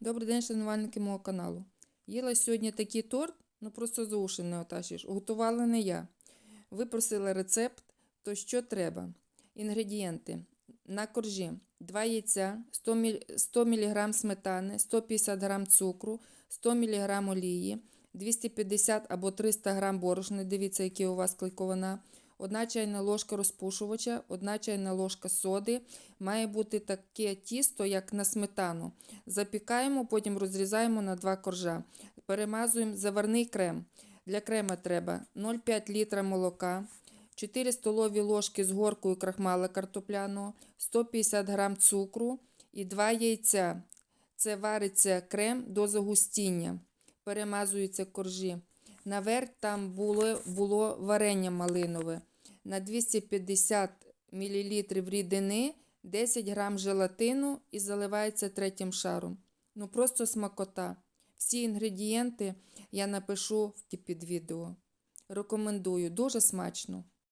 Добрий день, шанувальники мого каналу. Їла сьогодні такий торт, ну просто за уші не отащиш. Готувала не я. Ви просили рецепт, то що треба? Інгредієнти. На коржі 2 яйця, 100 мг сметани, 150 г цукру, 100 мг олії, 250 або 300 г борошна, дивіться, які у вас клейковина, 1 чайна ложка розпушувача, 1 чайна ложка соди. Має бути таке тісто, як на сметану. Запікаємо, потім розрізаємо на два коржа. Перемазуємо заварний крем. Для крема треба 0,5 літра молока, 4 столові ложки з горкою крахмала картопляного, 150 грам цукру і 2 яйця. Це вариться крем до загустіння. Перемазуються коржі. Наверх там було, було варення малинове. На 250 мл рідини 10 грам желатину і заливається третім шаром. Ну просто смакота. Всі інгредієнти я напишу під відео. Рекомендую, дуже смачно.